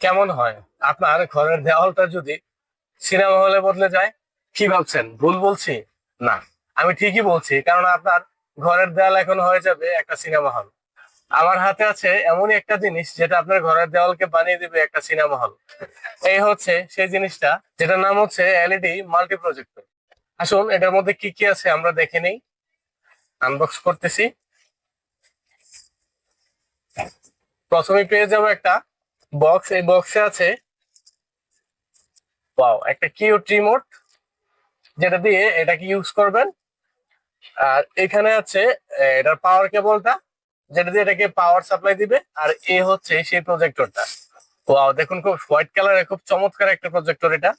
কেমন হয়? আপনার ঘরের দেওয়ালটা যদি সিনেমা হলে বদলে যায়, কি ভাবছেন? ভুল বলছি? না, আমি ঠিকই বলছি, কারণ আপনার ঘরের দেওয়াল এখন হয়ে যাবে একটা সিনেমা হল। আমার হাতে আছে এমনই একটা জিনিস যেটা আপনার ঘরের দেওয়ালকে বানিয়ে দিবে একটা সিনেমা হল। এই হচ্ছে সেই জিনিসটা, যেটার নাম হচ্ছে এলইডি মাল্টি প্রজেক্টর আসুন, এটার মধ্যে কি কি আছে আমরা দেখে নেই। আনবক্স করতেছি। প্রথমে পেয়ে যাব একটা বক্স এই বক্সে আছে ওয়াও একটা কিউট রিমোট যেটা দিয়ে এটাকে ইউজ করবেন। আর এখানে আছে, এটার পাওয়ার কেবলটা যেটা দিয়ে এটাকে পাওয়ার সাপ্লাই দিবে, আর এ হচ্ছে সেই প্রজেক্টরটা ওয়াও দেখুন খুব হোয়াইট কালারের খুব চমৎকার একটা প্রজেক্টর এটা,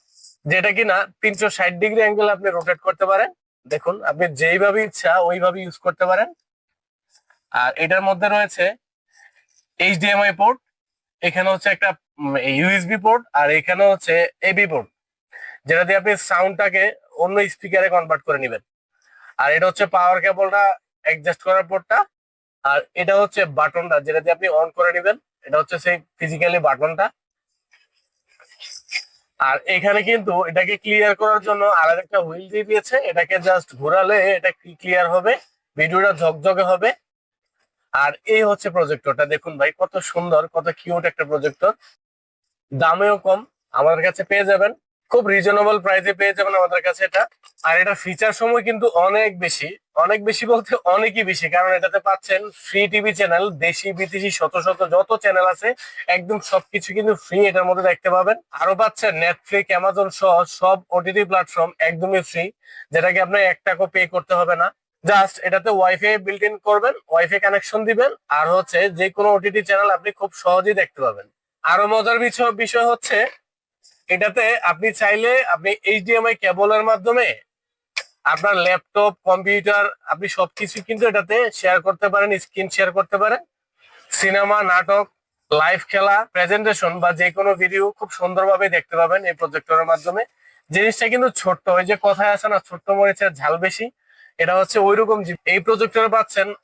যেটা কিনা তিনশো ষাট ডিগ্রি অ্যাঙ্গেল আপনি রোটেট করতে পারেন। দেখুন, আপনি যেইভাবে ইচ্ছা ওইভাবে ইউজ করতে পারেন। আর এটার মধ্যে রয়েছে এইচডিএমআই পোর্ট এখানে হচ্ছে একটা ইউএসবি পোর্ট আর এখানে হচ্ছে এবি পোর্ট যেটা দিয়ে আপনি সাউন্ডটাকে অন্য স্পিকারে কনভার্ট করে নেবেন। আর এটা হচ্ছে পাওয়ার কেবলটা অ্যাডজাস্ট করার পোর্টটা আর এটা হচ্ছে বাটনটা যেটা দিয়ে আপনি অন করে নেবেন। এটা হচ্ছে সেই ফিজিক্যালি বাটনটা আর এখানে কিন্তু এটাকে ক্লিয়ার করার জন্য আলাদা একটা হুইল দিয়ে দিয়েছে। এটাকে জাস্ট ঘোরালে এটা ক্লিয়ার হবে ভিডিওটা ঝকঝকে হবে। আর এই হচ্ছে প্রজেক্টরটা দেখুন ভাই, কত সুন্দর, কত কিউট একটা প্রজেক্টর দামেও কম, আমাদের কাছে পেয়ে যাবেন। খুব রিজনেবল প্রাইসে পেয়ে যাবেন আমাদের কাছে এটা। আর এটা ফিচার সময় কিন্তু অনেক বেশি। অনেক বেশি বলতে অনেকই বেশি, কারণ এটাতে পাচ্ছেন ফ্রি টিভি চ্যানেল দেশি, বিদেশি, শত শত যত চ্যানেল আছে, একদম সবকিছু কিন্তু ফ্রি এটার মধ্যে দেখতে পাবেন। আরও পাচ্ছেন নেটফ্লিক্স অ্যামাজন সহ সব ওটিটি প্ল্যাটফর্ম একদমই ফ্রি যেটাকে আপনার এক টাকা পে করতে হবে না। জাস্ট এটাতে ওয়াইফাই বিল্ট ইন করবেন ওয়াইফাই কানেকশন দিবেন, আর হচ্ছে যে কোনো ওটিটি চ্যানেল আপনি খুব সহজেই দেখতে পাবেন। আরও মজার বিষয় হচ্ছে, এটাতে আপনি চাইলে আপনি এইচডিএমআই কেবলের মাধ্যমে আপনার ল্যাপটপ কম্পিউটার আপনি সবকিছু কিন্তু এটাতে শেয়ার করতে পারেন স্ক্রিন শেয়ার করতে পারেন। সিনেমা নাটক লাইভ খেলা প্রেজেন্টেশন বা যে কোনো ভিডিও খুব সুন্দরভাবে দেখতে পাবেন এই প্রজেক্টরের মাধ্যমে। জিনিসটা কিন্তু ছোট্ট, ওই যে কথায় আছে না, ছোট্ট মরিচের ঝাল বেশি। এটা হচ্ছে ওইরকম জি- এই প্রজেক্টরে পাচ্ছেন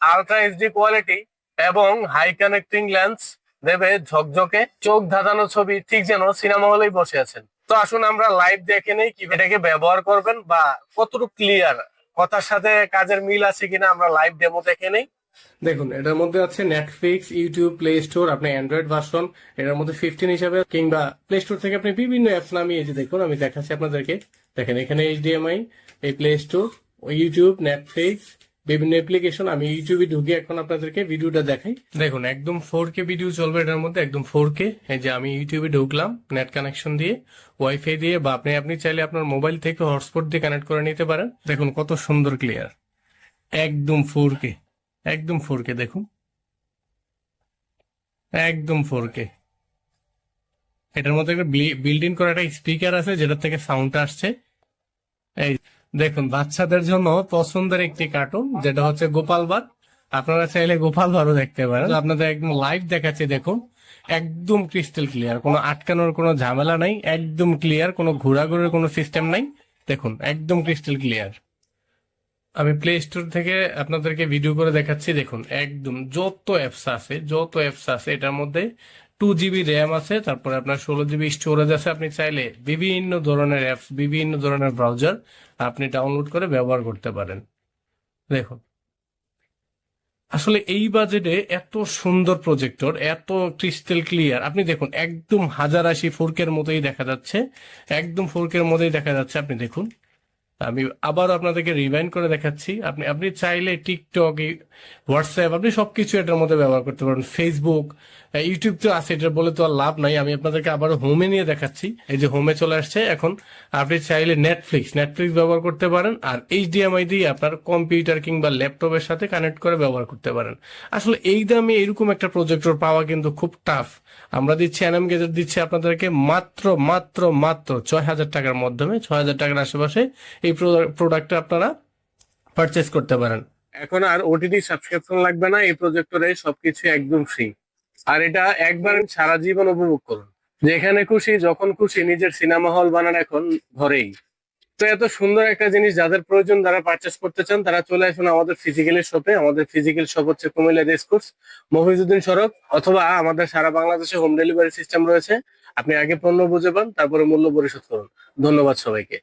আলট্রা এইচডি কোয়ালিটি এবং হাই কানেক্টিং লেন্স দেবে ঝকঝকে, চোখ ধাঁধানো ছবি, ঠিক যেন সিনেমা হলেই বসে আছেন। তো আসুন আমরা লাইভ দেখে নেই কি এটাকে ব্যবহার করবেন বা কতটুকু ক্লিয়ার কথার সাথে কাজের মিল আছে কিনা আমরা লাইভ ডেমো দেখে নেই। দেখুন, এটার মধ্যে আছে নেটফ্লিক্স ইউটিউব প্লে স্টোর আপনি অ্যান্ড্রয়েড ভার্সন এটার মধ্যে ফিফটিন হিসাবে, কিংবা প্লে স্টোর থেকে আপনি বিভিন্ন অ্যাপস নামিয়ে যে দেখুন, আমি দেখাচ্ছি আপনাদেরকে। দেখেন, এখানে এইচডিএমআই এই প্লে স্টোর ইউটিউব নেটফ্লিক্স বিভিন্ন অ্যাপ্লিকেশন আমি ইউটিউবে ঢুকে এখন আপনাদেরকে ভিডিওটা দেখাই। দেখুন, একদম ফোর কে ভিডিও চলবে এটার মধ্যে, একদম ফোর কে এই যে আমি ইউটিউবে ঢুকলাম নেট কানেকশন দিয়ে ওয়াইফাই দিয়ে, বা আপনি আপনি চাইলে আপনার মোবাইল থেকে হটস্পট দিয়ে কানেক্ট করে নিতে পারেন। দেখুন, কত সুন্দর ক্লিয়ার একদম ফোর কে একদম ফোর কে দেখুন। একদম ফোর কে এটার মধ্যে একটা বিল্ড ইন করা একটা স্পিকার আছে, যেটার থেকে সাউন্ডটা আসছে। এই দেখুন, বাচ্চাদের জন্য পছন্দের একটি কার্টুন যেটা হচ্ছে গোপাল ভাঁড়। আপনারা চাইলে গোপাল ভাঁড়ও দেখতে পারেন। আপনাদের একদম লাইভ দেখাচ্ছি, দেখুন। একদম ক্রিস্টাল ক্লিয়ার কোনো আটকানোর কোনো ঝামেলা নাই, একদম ক্লিয়ার কোনো ঘোরাঘুরির কোনো সিস্টেম নাই। দেখুন, একদম ক্রিস্টাল ক্লিয়ার আমি প্লে স্টোর থেকে আপনাদেরকে ভিডিও করে দেখাচ্ছি, দেখুন। একদম, যত অ্যাপস আছে, যত অ্যাপস আছে, এটার মধ্যে টু জিবি র্যাম আছে, তারপরে আপনার ষোলো জিবি স্টোরেজ আছে, আপনি চাইলে বিভিন্ন ধরনের অ্যাপস বিভিন্ন ধরনের ব্রাউজার আপনি ডাউনলোড করে ব্যবহার করতে পারেন। দেখুন, আসলে এই বাজেটে এত সুন্দর প্রজেক্টর এত ক্রিস্টাল ক্লিয়ার আপনি দেখুন, একদম হাজার আশি ফোরকের মতোই দেখা যাচ্ছে, একদম ফোরকের মতোই দেখা যাচ্ছে, আপনি দেখুন। আমি আবার আপনাদেরকে রিভাইন্ড করে দেখাচ্ছি। আপনি আপনি চাইলে টিকটক হোয়াটসঅ্যাপ আপনি সবকিছু এটার মধ্যে ব্যবহার করতে পারেন। ফেসবুক ইউটিউব তো আছে, এটা বলে তো আর লাভ নাই। আমি আপনাদেরকে আবার হোমে নিয়ে দেখাচ্ছি। এই যে হোমে চলে আসছে এখন। আপনি চাইলে নেটফ্লিক্স নেটফ্লিক্স ব্যবহার করতে পারেন আর এইচডিএমআই দিয়ে আপনার কম্পিউটার কিংবা ল্যাপটপের সাথে কানেক্ট করে ব্যবহার করতে পারেন। আসলে এই দামে এরকম একটা প্রজেক্টর পাওয়া কিন্তু খুব টাফ আমরা দিচ্ছি এনএম গেজেট দিচ্ছি আপনাদেরকে মাত্র মাত্র মাত্র ছয় হাজার টাকার মাধ্যমে। ছয় হাজার টাকার আশেপাশে এই প্রোডাক্টটা আপনারা পারচেস করতে পারেন। এখন আর ওটিটি সাবস্ক্রিপশন লাগবে না, এই প্রজেক্টরে সবকিছু একদম ফ্রি আর এটা একবার সারা জীবন উপভোগ করুন। যেখানে খুশি, যখন খুশি, নিজের সিনেমা হল বানান এখন ঘরেই। তো এত সুন্দর একটা জিনিস যাদের প্রয়োজন, যারা পারচেস করতে চান, তারা চলে আসুন আমাদের ফিজিক্যালি শপে আমাদের ফিজিক্যাল শপ হচ্ছে কুমিল্লা রেসকোর্স মফিজুদ্দিন সড়ক, অথবা আমাদের সারা বাংলাদেশে হোম ডেলিভারি সিস্টেম রয়েছে। আপনি আগে পণ্য বুঝে পান, তারপরে মূল্য পরিশোধ করুন। ধন্যবাদ সবাইকে।